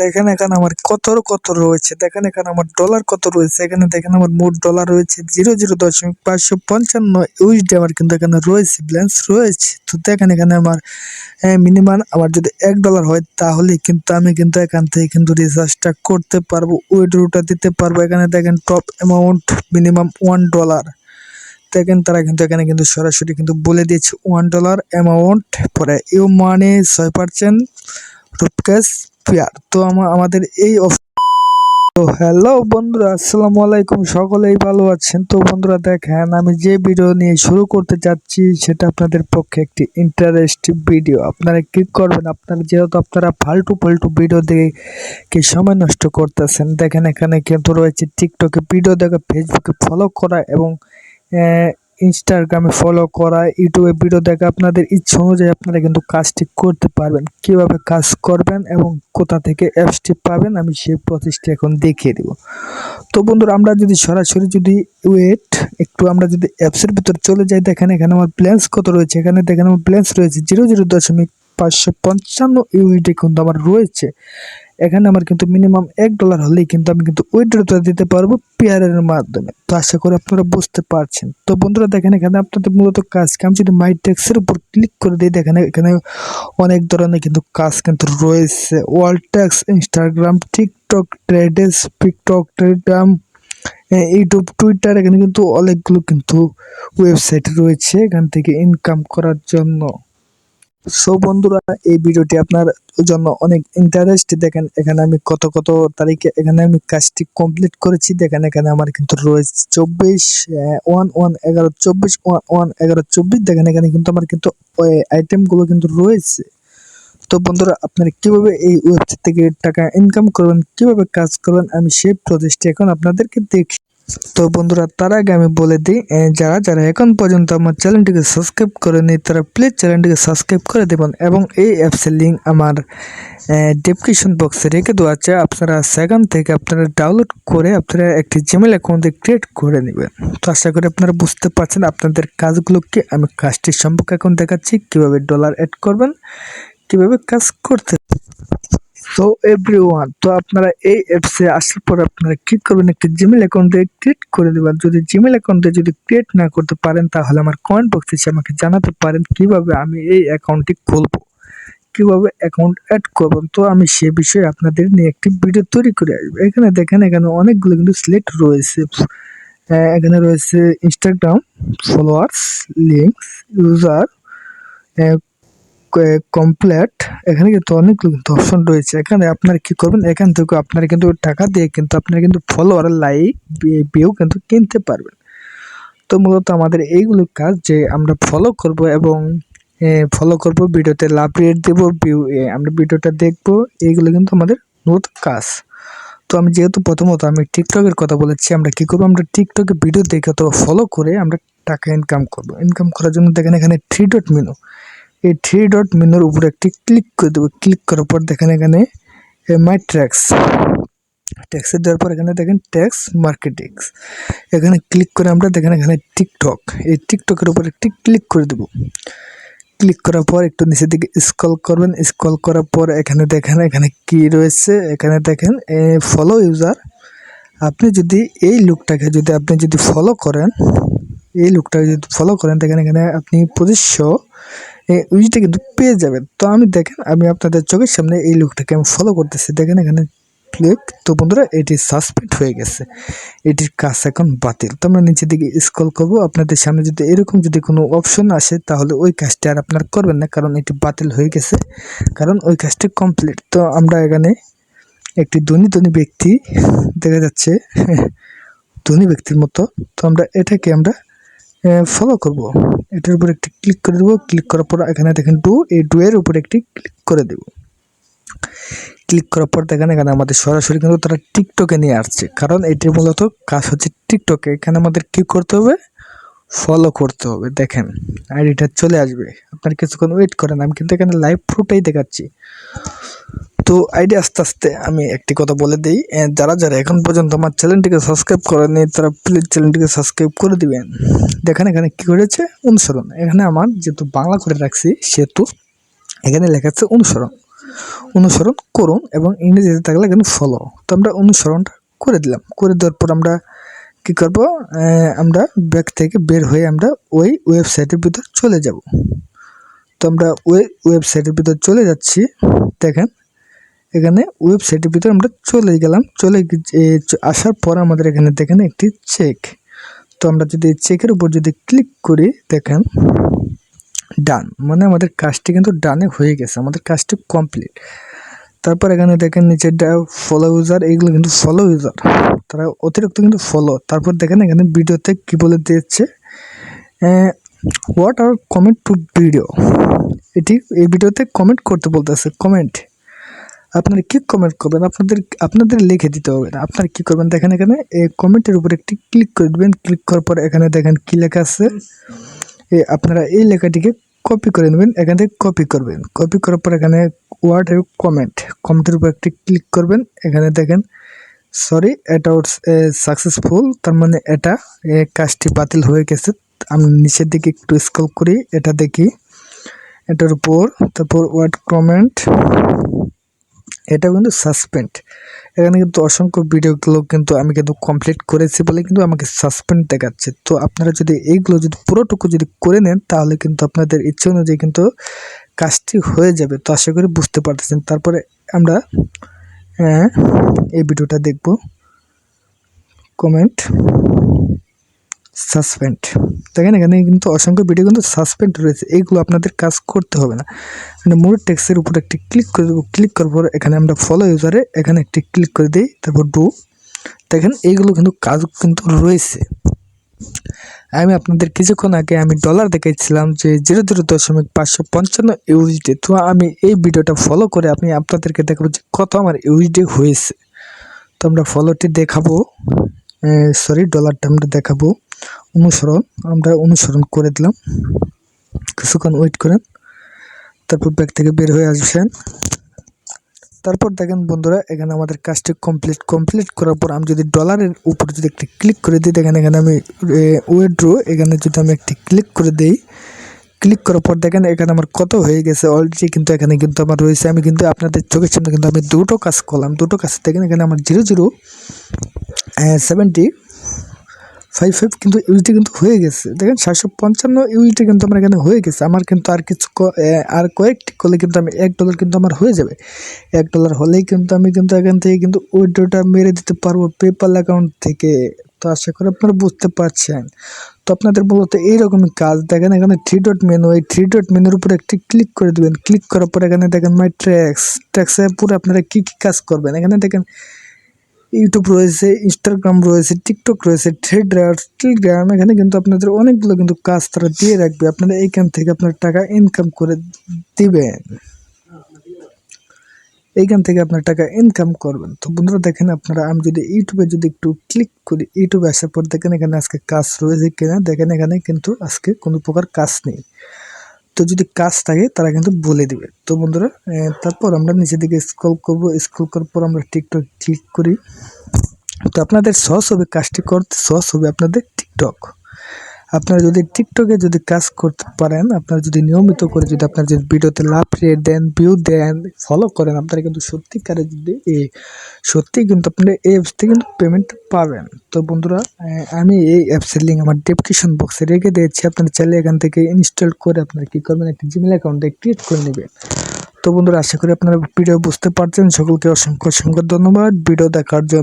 দেখেন এখানে আমার কত কত রয়েছে, দেখেন এখানে আমার ডলার কত রয়েছে, এখানে দেখেন আমার মোট ডলার রয়েছে জিরো জিরো দশমিক পাঁচশো পঞ্চান্ন ইউএসডি আমার কিন্তু এখানে রয়েছে ব্যালেন্স রয়েছে। তো দেখেন এখানে আমার মিনিমাম আমার যদি এক ডলার হয় তাহলে কিন্তু আমি কিন্তু এখান থেকে কিন্তু রিচার্জটা করতে পারব উইড্রোটা দিতে পারব। এখানে দেখেন top amount minimum one dollar দেখেন তারা কিন্তু এখানে কিন্তু সরাসরি কিন্তু বলে দিয়েছে ওয়ান ডলার অ্যামাউন্ট পরে ইউ মানে ছয় পার্সেন্ট রূপকেশ পেয়ার তো আমা- আমাদের এই তো হ্যালো বন্ধুরা, আসসালামু আলাইকুম, সকলেই ভালো আছেন? তো বন্ধুরা দেখেন, আমি যে ভিডিও নিয়ে শুরু করতে যাচ্ছি, সেটা আপনাদের পক্ষে একটি ইন্টারেস্টিং ভিডিও আপনারা ক্লিক করবেন, আপনারা যেহেতু আপনারা ফালতু ফালতু ভিডিও দেখে সময় নষ্ট করতেছেন, দেখেন এখানে কিন্তু রয়েছে টিকটকে ভিডিও দেখা ফেসবুকে ফলো করা এবং ইনস্টাগ্রামে ফলো করা ইউটিউবে ভিডিও দেখা, আপনাদের ইচ্ছা অনুযায়ী আপনারা কিন্তু কাজটি করতে পারবেন। কীভাবে কাজ করবেন এবং কোথা থেকে অ্যাপসটি পাবেন, আমি সেই প্রসেসটি এখন দেখিয়ে দেব। তো বন্ধুরা, আমরা যদি সরাসরি যদি ওয়েট একটু আমরা যদি অ্যাপসের ভিতরে চলে যাই, দেখেন এখানে আমার প্ল্যান্স কত রয়েছে। এখানে দেখেন আমার প্ল্যান্স রয়েছে জিরো জিরো দশমিক পাঁচশো পঞ্চান্ন ইউনিটে কিন্তু আমার রয়েছে। এখানে আমার কিন্তু মিনিমাম এক ডলার হলেই কিন্তু আমি কিন্তু উইথড্রটা দিতে পারব পেয়ারের মাধ্যমে। তো আশা করি আপনারা বুঝতে পারছেন। তো বন্ধুরা দেখেন, এখানে আপনাদের মূলত কাজ কি? আমি যদি মাই ট্যাক্সের উপর ক্লিক করে দিই, দেখেন এখানে অনেক ধরনের কিন্তু কাজ কিন্তু রয়েছে। ওয়াল tax Instagram TikTok threads TikTok Telegram YouTube Twitter এখানে কিন্তু অনেকগুলো কিন্তু ওয়েবসাইট রয়েছে এখান থেকে ইনকাম করার জন্য। সো বন্ধুরা, এই ভিডিওটি আপনার জন্য অনেক ইন্টারেস্ট দেখেন, এখানে আমি কত কত তারিখে এখানে আমি কাজটি কমপ্লিট করেছি। দেখেন, এখানে আমার কিন্তু রয়েছে চব্বিশ ওয়ান ওয়ান এগারো, চব্বিশ ওয়ান ওয়ান এগারো, চব্বিশ। দেখেন, এখানে কিন্তু আমার কিন্তু আইটেমগুলো কিন্তু রয়েছে। তো, বন্ধুরা, আপনারা কীভাবে এই ওয়েবসাইট থেকে টাকা ইনকাম করবেন, কীভাবে কাজ করবেন, আমি সেই প্রদেশটি এখন আপনাদেরকে দেখি তো বন্ধুরা, তার আগে আমি বলে দিই যারা যারা এখন পর্যন্ত আমার চ্যানেলটিকে সাবস্ক্রাইব করেনি, তারা প্লিজ চ্যানেলটিকে সাবস্ক্রাইব করে দেবেন এবং এই অ্যাপসের লিঙ্ক আমার ডেসক্রিপশন বক্সে রেখে দেওয়া আছে। আপনারা সেখান থেকে আপনারা ডাউনলোড করে আপনারা একটি জিমেল অ্যাকাউন্টে ক্রিয়েট করে নেবেন। তো আশা করি আপনারা বুঝতে পারছেন আপনাদের কাজগুলোকে আমি কাজটি সম্পর্কে এখন দেখাচ্ছি, কীভাবে ডলার অ্যাড করবেন, কীভাবে কাজ করতে সো এভরি ওয়ান তো আপনারা এই অ্যাপসে আসার পর আপনারা কি করবেন একটি জিমেল অ্যাকাউন্টে ক্রিয়েট করে দেবেন। যদি জিমেল অ্যাকাউন্টে যদি ক্রিয়েট না করতে পারেন, তাহলে আমার কমেন্ট বক্সে আমাকে জানাতে পারেন কীভাবে আমি এই অ্যাকাউন্টটি খুলবো, কীভাবে অ্যাকাউন্ট অ্যাড করবেন তো আমি সে বিষয়ে আপনাদের নিয়ে একটি ভিডিও তৈরি করে আসব। এখানে দেখেন, এখানে অনেকগুলো কিন্তু সিলেক্ট রয়েছে। এখানে রয়েছে Instagram followers links user complete এখানে কিন্তু অনেক অপশন রয়েছে। এখানে আপনারা কি করবেন? এখান থেকে আপনারা কিন্তু টাকা দিয়ে কিন্তু আপনারা কিন্তু ফলোয়ার লাইক ভিউ কিন্তু কিনতে পারবেন। তো মূলত আমাদের এইগুলো কাজ যে আমরা ফলো করব এবং ফলো করব, ভিডিওতে লাভ রেট দেবো ভিউ আমরা ভিডিওটা দেখব, এইগুলো কিন্তু আমাদের নতুন কাজ। তো আমি যেহেতু প্রথমত আমি টিকটকের কথা বলেছি, আমরা কি করব? আমরা টিকটকে ভিডিও দেখে অথবা ফলো করে আমরা টাকা ইনকাম করব। ইনকাম করার জন্য দেখেন এখানে থ্রি ডট মেনু এই থ্রি ডট মেনুর উপরে একটি ক্লিক করে দেবো। ক্লিক করার পর দেখেন এখানে মাই ট্যাক্স ট্যাক্সের দেওয়ার পর এখানে দেখেন ট্যাক্স মার্কেটিংস এখানে ক্লিক করে আমরা দেখেন এখানে টিকটক এই টিকটকের উপর একটি ক্লিক করে দেবো। ক্লিক করার পর একটু নিচের দিকে স্ক্রল করবেন। স্ক্রল করার পর এখানে দেখেন, এখানে কি রয়েছে? এখানে দেখেন ফলো ইউজার আপনি যদি এই লুকটাকে যদি আপনি যদি ফলো করেন, এই লুকটাকে যদি ফলো করেন, দেখেন এখানে আপনি পঁচিশশো এই উইজটা কিন্তু পেয়ে যাবেন। তো আমি দেখেন, আমি আপনাদের চোখের সামনে এই লুকটাকে আমি ফলো করতেছি। দেখেন এখানে ক্লিক তো বন্ধুরা, এটি সাসপেন্ড হয়ে গেছে। এটির কাজ এখন বাতিল। তো আমরা নিচের দিকে স্ক্রল করব। আপনাদের সামনে যদি এরকম যদি কোনো অপশন আসে, তাহলে ওই কাজটি আর আপনার করবেন না, কারণ এটি বাতিল হয়ে গেছে। কারণ ওই কাজটি কমপ্লিট তো আমরা এখানে একটি ধনী ধনী ব্যক্তি দেখা যাচ্ছে। ধনী ব্যক্তির মতো। তো আমরা এটাকে আমরা ফলো করব। এটার উপর একটি ক্লিক করে দেবো। ক্লিক করার পর এখানে দেখেন টু এই টু এর উপর একটি ক্লিক করে দেব। ক্লিক করার পর দেখেন এখানে আমাদের সরাসরি কিন্তু তারা টিকটকে নিয়ে আসছে। কারণ এটি মূলত কাজ হচ্ছে টিকটকে এখানে আমাদের কি করতে হবে? ফলো করতে হবে। দেখেন আইডিটা চলে আসবে। আপনার কিছুক্ষণ ওয়েট করেন, আমি কিন্তু এখানে লাইভ প্রুফটাই দেখাচ্ছি। তো আইডি আস্তে আস্তে আমি একটি কথা বলে দিই যারা যারা এখন পর্যন্ত আমার চ্যানেলটিকে সাবস্ক্রাইব করেনি তারা প্লিজ চ্যানেলটিকে সাবস্ক্রাইব করে দিবেন। দেখেন এখানে কী করেছে? অনুসরণ। এখানে আমার যেহেতু বাংলা করে রাখছি, সেহেতু এখানে লেখা আছে অনুসরণ। অনুসরণ করুন এবং ইংরেজিতে থাকলে এখানে ফলো তো আমরা অনুসরণটা করে দিলাম। করে দেওয়ার পর আমরা কী করব? আমরা ব্যাগ থেকে বের হয়ে আমরা ওই ওয়েবসাইটের ভিতর চলে যাব। তো আমরা ওই ওয়েবসাইটের ভিতর চলে যাচ্ছি। দেখেন, এখানে ওয়েবসাইটের ভিতর আমরা চলে গেলাম। চলে আসার পর আমাদের এখানে দেখেন একটি চেক। তো আমরা যদি চেকের উপর যদি ক্লিক করি, দেখেন, ডান। মানে আমাদের কাজটি কিন্তু ডানে হয়ে গেছে। আমাদের কাজটি কমপ্লিট। তারপর এখানে দেখেন নিচেরটা ফলো ইউজার এইগুলো কিন্তু ফলো ইউজার তারা অতিরিক্ত কিন্তু ফলো তারপর দেখেন এখানে ভিডিওতে কী বলে দিয়েছে? What are comment to video এটি এই ভিডিওতে কমেন্ট করতে বলতেছে কমেন্ট আপনারা কি কমেন্ট করবেন? আপনাদের আপনাদের লিখে দিতে হবে না। আপনারা কি করবেন? দেখেন এখানে এই কমেন্টের উপর একটি ক্লিক করে দেবেন। ক্লিক করার পর এখানে দেখেন কি লেখা আছে? আপনারা এই লেখাটিকে কপি করে নেবেন। এখান থেকে কপি করবেন। কপি করার পর এখানে ওয়ার্ড কমেন্ট কমেন্টের উপর একটি ক্লিক করবেন। এখানে দেখেন সরি এটা সাকসেসফুল তার মানে এটা কাজটি বাতিল হয়ে গেছে। আমি নিচের দিকে একটু স্ক্রল করি। এটা দেখি, এটার উপর, তারপর ওয়ার্ড কমেন্ট এটা কিন্তু সাসপেন্ড এখানে কিন্তু অসংখ্য ভিডিওগুলো কিন্তু আমি কিন্তু কমপ্লিট করেছি বলে কিন্তু আমাকে সাসপেন্ড দেখাচ্ছে। তো আপনারা যদি এইগুলো যদি পুরোটুকু যদি করে নেন, তাহলে কিন্তু আপনাদের ইচ্ছে অনুযায়ী কিন্তু কাজটি হয়ে যাবে। তো আশা করি বুঝতে পারতেছেন। তারপরে আমরা হ্যাঁ এই ভিডিওটা দেখব। Comment, suspend. দেখেন, এখানে কিন্তু অসংখ্য ভিডিও কিন্তু সাসপেন্ড রয়েছে। এইগুলো আপনাদের কাজ করতে হবে না। মানে মোর টেক্সের উপর একটি ক্লিক করে দেবো। ক্লিক করার পর এখানে আমরা ফলো ইউজারে এখানে একটি ক্লিক করে দিই। তারপর ডু দেখেন, এইগুলো কিন্তু কাজ কিন্তু রয়েছে। আমি আপনাদের কিছুক্ষণ আগে আমি ডলার দেখাইছিলাম যে জিরো জিরো দশমিক পাঁচশো পঞ্চান্ন ইউএসডি তো। আমি এই ভিডিওটা ফলো করে আমি আপনাদেরকে দেখাবো যে কত আমার ইউএসডি হয়েছে। তো আমরা ফলোটি দেখাবো। সরি ডলারটা আমরা দেখাবো। অনুসরণ, আমরা অনুসরণ করে দিলাম। কিছুক্ষণ ওয়েট করেন। তারপর ব্যাগ থেকে বের হয়ে আসবেন। তারপর দেখেন বন্ধুরা, এখানে আমাদের কাজটি কমপ্লিট কমপ্লিট করার পর আমি যদি ডলারের উপর যদি একটি ক্লিক করে দিই, দেখেন এখানে আমি উইড্রো এখানে যদি আমি একটি ক্লিক করে দিই ক্লিক করার পর দেখেন এখানে আমার কত হয়ে গেছে অলরেডি কিন্তু এখানে কিন্তু আমার রয়েছে। আমি কিন্তু আপনাদের চোখের সামনে কিন্তু আমি দুটো কাজ করলাম। দুটো কাজ দেখেন এখানে আমার zero zero seventy five five কিন্তু ইউজটি কিন্তু হয়ে গেছে। দেখেন, সাতশো পঞ্চান্ন ইউজটি কিন্তু আমার এখানে হয়ে গেছে। আমার কিন্তু আর কিছু আর কয়েকটি করলে কিন্তু আমি এক ডলার কিন্তু আমার হয়ে যাবে। এক ডলার হলেই কিন্তু আমি কিন্তু এখান থেকে কিন্তু উইড্রোটা মেরে দিতে পারব পেপাল অ্যাকাউন্ট থেকে। তো আশা করি আপনারা বুঝতে পারছেন। তো আপনাদের মূলত এইরকমই কাজ। দেখেন, এখানে থ্রি ডট মেনু এই থ্রি ডট মেনুর উপর একটি ক্লিক করে দেবেন। ক্লিক করার পর এখানে দেখেন মাই ট্র্যাক্স ট্র্যাক্সে পুরো আপনারা কী কী কাজ করবেন? এখানে দেখেন ইউটিউব রয়েছে ইনস্টাগ্রাম রয়েছে টিকটক রয়েছে থ্রেডার টেলিগ্রাম এখানে কিন্তু আপনাদের অনেকগুলো কিন্তু কাজ তারা দিয়ে রাখবে। আপনারা এইখান থেকে আপনার টাকা ইনকাম করে দিবেন। এইখান থেকে আপনার টাকা ইনকাম করবেন। তো বন্ধুরা দেখেন আপনারা, আমি যদি ইউটিউবে যদি একটু ক্লিক করি ইউটিউবে আসার পর দেখেন এখানে আজকে কাজ রয়েছে কিনা। দেখেন এখানে কিন্তু আজকে কোনো প্রকার কাজ নেই। তো যদি কাজ থাকে, তারা কিন্তু বলে দিবে। তো বন্ধুরা তারপর আমরা নিচের দিকে স্ক্রল করব। স্ক্রল করার পর আমরা টিকটক ক্লিক করি। তো আপনাদের সহজ হবে কাজটি করতে, সহজ হবে আপনাদের টিকটক আপনারা যদি টিকটকে যদি কাজ করতে পারেন, আপনারা যদি নিয়মিত করে যদি আপনার যদি ভিডিওতে লাভ রেট দেন ভিউ দেন ফলো করেন, আপনারা কিন্তু সত্যিকারে যদি এই, সত্যি কিন্তু আপনারা এই অ্যাপস থেকে কিন্তু পেমেন্ট পাবেন। তো বন্ধুরা আমি এই অ্যাপসের লিঙ্ক আমার ডেসক্রিপশন বক্সে রেখে দিয়েছি। আপনারা চাইলে এখান থেকে ইনস্টল করে আপনারা কী করবেন, একটি জিমেল অ্যাকাউন্টে ক্রিয়েট করে নেবেন। তো বন্ধুরা, আশা করি আপনারা ভিডিও বুঝতে পারছেন। সকলকে অসংখ্য অসংখ্য ধন্যবাদ। ভিডিও দেখার জন্য